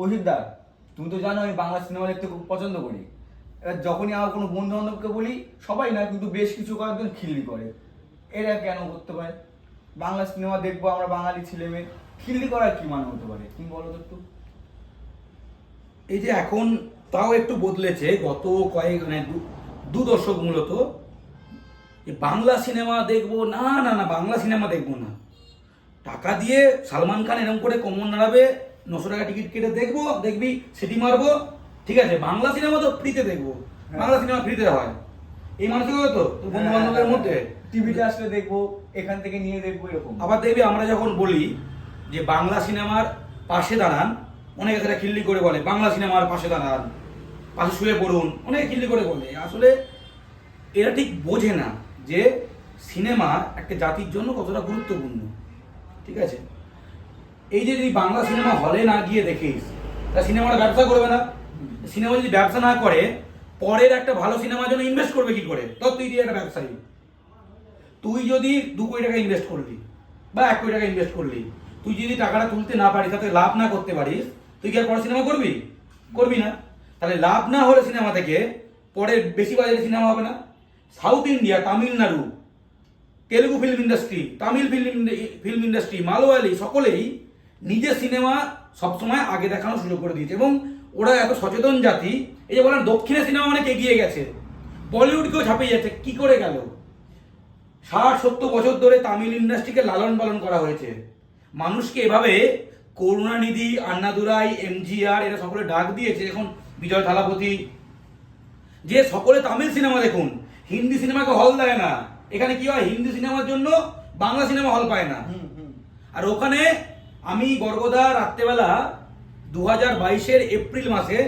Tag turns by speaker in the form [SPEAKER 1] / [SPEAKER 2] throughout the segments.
[SPEAKER 1] কৌশিকদা তুমি তো জানো আমি বাংলা সিনেমা দেখতে খুব পছন্দ করি। এবার যখনই আমার কোনো বন্ধু বান্ধবকে বলি, সবাই না, কিন্তু বেশ কিছু কয়েকজন খিল্লি করে। এরা কেন করতে পারে? বাংলা সিনেমা দেখব আমরা বাঙালি ছেলে মেয়ে। খিল্লি করার কি মানে হতে পারে? তুমি বলো তো একটু।
[SPEAKER 2] এই যে এখন তাও একটু বদলেছে, গত কয়েক মানে দু- দু দশক মূলত। বাংলা সিনেমা দেখব, না না না, বাংলা সিনেমা দেখব না। টাকা দিয়ে সালমান খান এরকম করে কমন নাড়াবে নশো টাকা টিকিট কেটে দেখব দেখবি সিটি মারবো ঠিক আছে? বাংলা সিনেমা তো ফ্রিতে দেখব। বাংলা সিনেমা ফ্রিতে হয়। এই মানসিকতা তো তোর বন্ধু বান্ধবের মধ্যে।
[SPEAKER 1] টিভিতে আসলে দেখব এখান থেকে নিয়ে দেখব এরকম।
[SPEAKER 2] আবার দেখবি আমরা যখন বলি যে বাংলা সিনেমার পাশে দাঁড়ান অনেকে সেটা খিল্লি করে বলে বাংলা সিনেমার পাশে দাঁড়ান পাশে শুয়ে পড়ুন অনেকে খিল্লি করে বলে। আসলে এরা ঠিক বোঝে না যে সিনেমা একটা জাতির জন্য কতটা গুরুত্বপূর্ণ। ঠিক আছে? এই যে যদি বাংলা সিনেমা হলে না গিয়ে দেখিস, তা সিনেমাটা ব্যবসা করবে না। সিনেমা যদি ব্যবসা না করে, পরের একটা ভালো সিনেমার জন্য ইনভেস্ট করবে কি করে? তো তুই একটা ব্যবসায়ী। তুই যদি দু কোটি টাকা ইনভেস্ট করলি বা এক কোটি টাকা ইনভেস্ট করলি, তুই যদি টাকাটা তুলতে না পারিস, তাতে লাভ না করতে পারিস, তুই কি আর পরে সিনেমা করবি? করবি না। তাহলে লাভ না হলে সিনেমা থেকে পরে বেশি বাজারে সিনেমা হবে না। South India Tamil Nadu Telugu film industry Tamil film film industry Malayali সকলেই নিজের সিনেমা সবসময় আগে দেখানোর সুযোগ করে দিয়েছে এবং ওরা এত সচেতন জাতি এই যে বলেন দক্ষিণে সিনেমা অনেক এগিয়ে গেছে? বলিউডকেও ছাপিয়ে যাচ্ছে কি করে গেল? ষাট সত্তর বছর ধরে তামিল ইন্ডাস্ট্রিকে লালন পালন করা হয়েছে। মানুষকে এভাবে করুণানিধি আন্নাদুরাই এমজিআর এরা সকলে ডাক দিয়েছে এখন বিজয় থালাপতি। যে সকলে তামিল সিনেমা দেখুন হিন্দি সিনেমাকে হল দেয় না। এখানে কি হয়? হিন্দি সিনেমার জন্য বাংলা সিনেমা হল পায় না।
[SPEAKER 1] হুম হুম।
[SPEAKER 2] আর ওখানে আমি গর্গদা রাত্রেবেলা দু হাজার বাইশের এপ্রিল মাসে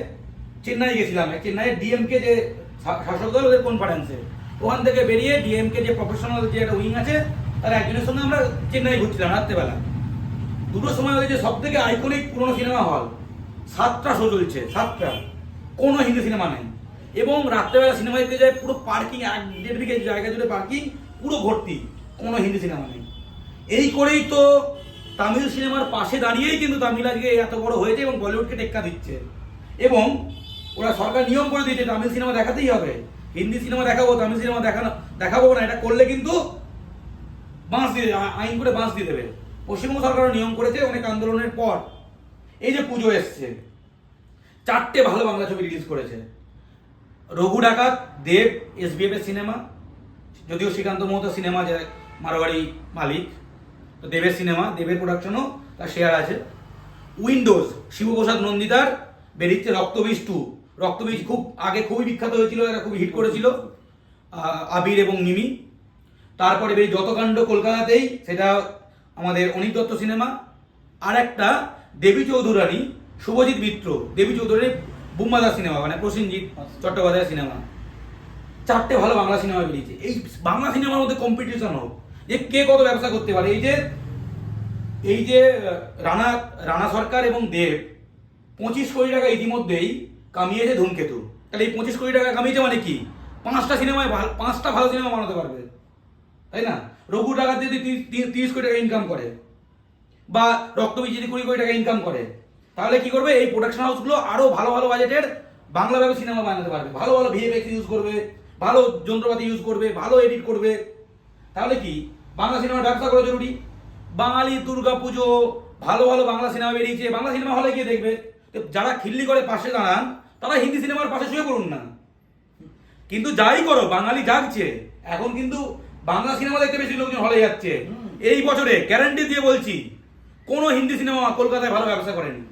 [SPEAKER 2] চেন্নাই গেছিলাম। চেন্নাইয়ের ডিএমকে যে শাসক দল, ওদের কনফারেন্সে ওখান থেকে বেরিয়ে ডিএমকে যে প্রফেশনাল যে একটা উইং আছে, তার একজনের সঙ্গে আমরা চেন্নাই ঘুরছিলাম রাত্রেবেলা। দুটোর সময় ওদের যে সব থেকে আইকনিক পুরনো সিনেমা হল সাতটা শো চলছে, সাতটা। কোনো হিন্দি সিনেমা নেই। এবং রাত্রেবেলা সিনেমা দেখতে যায় পুরো পার্কিং এক দেড় বিঘে জায়গা জুড়ে পার্কিং পুরো ভর্তি। কোনো হিন্দি সিনেমা নেই। এই করেই তো তামিল সিনেমার পাশে দাঁড়িয়েই কিন্তু তামিল আজকে এত বড় হয়েছে এবং বলিউডকে টেক্কা দিচ্ছে। এবং ওরা সরকার নিয়ম করে দিয়েছে, তামিল সিনেমা দেখাতেই হবে। হিন্দি সিনেমা দেখাবো, তামিল সিনেমা দেখানো, দেখাবো না, এটা করলে কিন্তু বাঁশ দিয়ে আইন করে বাঁশ দিয়ে দেবে। পশ্চিমবঙ্গ সরকারও নিয়ম করেছে, অনেক আন্দোলনের পর। এই যে পুজো এসছে, চারটে ভালো বাংলা ছবি রিলিজ করেছে। রঘু ডাকাত, দেব এর সিনেমা, যদিও শ্রীকান্ত মহতো সিনেমা যে মারোয়ারি মালিক। তো দেবের সিনেমা দেবের প্রোডাকশনও তার শেয়ার আছে। উইন্ডোজ শিবপ্রসাদ নন্দিতার বেরিচ্ছে রক্তবীজ টু রক্তবীজ খুব আগে খুবই বিখ্যাত হয়েছিল, এরা খুব হিট করেছিল আবির এবং নিমি তারপরে বেরিয়ে যতকাণ্ড কলকাতাতেই, সেটা আমাদের অনিক দত্ত সিনেমা আর একটা দেবী চৌধুরানী, শুভজিৎ মিত্র। দেবী চৌধুরানী বুম্বাদা সিনেমা মানে প্রসেনজিৎ চট্টোপাধ্যায় সিনেমা চারটে ভালো বাংলা সিনেমা বেরিয়েছে। এই বাংলা সিনেমার মধ্যে কম্পিটিশন হোক যে কে কত ব্যবসা করতে পারে, এই যে এই যে, রানা রানা সরকার এবং দেব পঁচিশ কোটি টাকা ইতিমধ্যেই কামিয়েছে ধূমকেতু। তাহলে এই পঁচিশ কোটি টাকা কামিয়েছে মানে কি? পাঁচটা সিনেমায় পাঁচটা ভালো সিনেমা বানাতে পারবে। তাই না? রঘু টাকা যদি তিরিশ কোটি টাকা ইনকাম করে। বা রক্তবীজ যদি কুড়ি কোটি টাকা ইনকাম করে। তাহলে কি করবে? এই প্রোডাকশন হাউসগুলো আরও ভালো ভালো বাজেটের বাংলা বাংলাভাবে সিনেমা বানাতে পারবে। ভালো ভালো ভিএফএক্স ইউজ করবে, ভালো যন্ত্রপাতি ইউজ করবে, ভালো এডিট করবে। তাহলে কি? বাংলা সিনেমার ব্যবসা করা জরুরি? বাঙালি দুর্গা পুজো ভালো ভালো বাংলা সিনেমা বেরিয়েছে। বাংলা সিনেমা হলে গিয়ে দেখবে যারা খিল্লি করে পাশে দাঁড়ান তারা হিন্দি সিনেমার পাশে শুয়ে পড়ুন না। কিন্তু যাই করো বাঙালি জাগছে। এখন কিন্তু বাংলা সিনেমা দেখতে বেশি লোকজন হলে যাচ্ছে। এই বছরে গ্যারান্টি দিয়ে বলছি কোনো হিন্দি সিনেমা কলকাতায় ভালো ব্যবসা করেনি।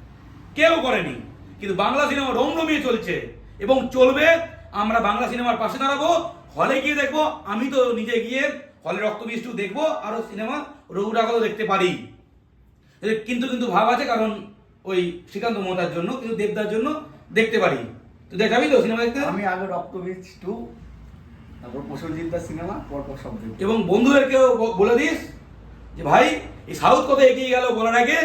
[SPEAKER 2] কেউ করেনি। কিন্তু বাংলা সিনেমা রমরমিয়ে চলছে। এবং চলবে আমরা বাংলা সিনেমার পাশে দাঁড়াবো হলে গিয়ে দেখব আমি তো নিজে গিয়ে হলে রক্তবীষ্টু দেখব আরও সিনেমা রঘুরাগত দেখতে পারি। কিন্তু কিন্তু ভাব আছে কারণ ওই শ্রীকান্ত মহতার জন্য কিন্তু দেবদার জন্য দেখতে পারি। তুই দেখাবি তো সিনেমা দেখতে?
[SPEAKER 1] আমি আগে রক্তবীজ টু তারপর প্রসেনজিৎদার সিনেমা পরপর সব
[SPEAKER 2] এবং বন্ধুদেরকেও বলে দিস যে ভাই এই সাউথ কত এগিয়ে গেল বলার আগে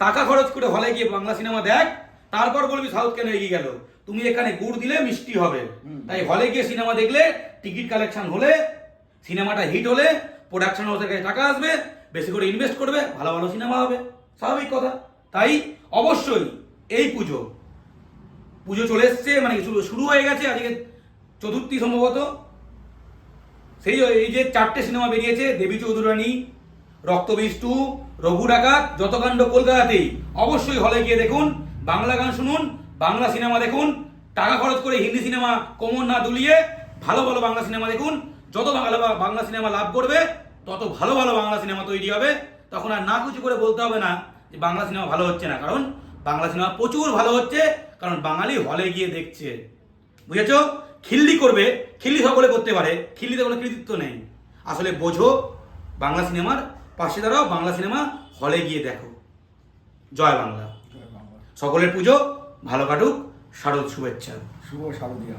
[SPEAKER 2] টাকা খরচ করে হলে গিয়ে বাংলা সিনেমা দেখ তারপর বলবি সাউথ কেন এগিয়ে গেল? তুমি এখানে গুড় দিলে মিষ্টি হবে। তাই হলে গিয়ে সিনেমা দেখলে টিকিট কালেকশন হলে সিনেমাটা হিট হলে প্রোডাকশন হাউসের কাছে টাকা আসবে বেশি করে ইনভেস্ট করবে ভালো ভালো সিনেমা হবে। স্বাভাবিক কথা। তাই অবশ্যই এই পুজো। পুজো চলে এসছে মানে শুরু শুরু হয়ে গেছে আজকে চতুর্থী সম্ভবত। সেই এই যে চারটে সিনেমা বেরিয়েছে দেবী চৌধুরানী রক্তবীজ টু রঘু ডাকাত যতকাণ্ড কলকাতাতেই। অবশ্যই হলে গিয়ে দেখুন বাংলা গান শুনুন বাংলা সিনেমা দেখুন টাকা খরচ করে হিন্দি সিনেমা কোমর না দুলিয়ে ভালো ভালো বাংলা সিনেমা দেখুন। যত ভালো বাংলা সিনেমা লাভ করবে তত ভালো ভালো বাংলা সিনেমা তৈরি হবে। তখন আর না কিছু করে বলতে হবে না যে বাংলা সিনেমা ভালো হচ্ছে না। কারণ বাংলা সিনেমা প্রচুর ভালো হচ্ছে কারণ বাঙালি হলে গিয়ে দেখছে। বুঝেছ? খিল্লি করবে খিল্লি সকলে করতে পারে খিল্লিতে কোনো কৃতিত্ব নেই। আসলে বোঝো বাংলা সিনেমার পাশে দাঁড়াও বাংলা সিনেমা হলে গিয়ে দেখো। জয় বাংলা। সকলের পুজো ভালো কাটুক শারদ শুভেচ্ছা।
[SPEAKER 1] শুভ শারদিয়া।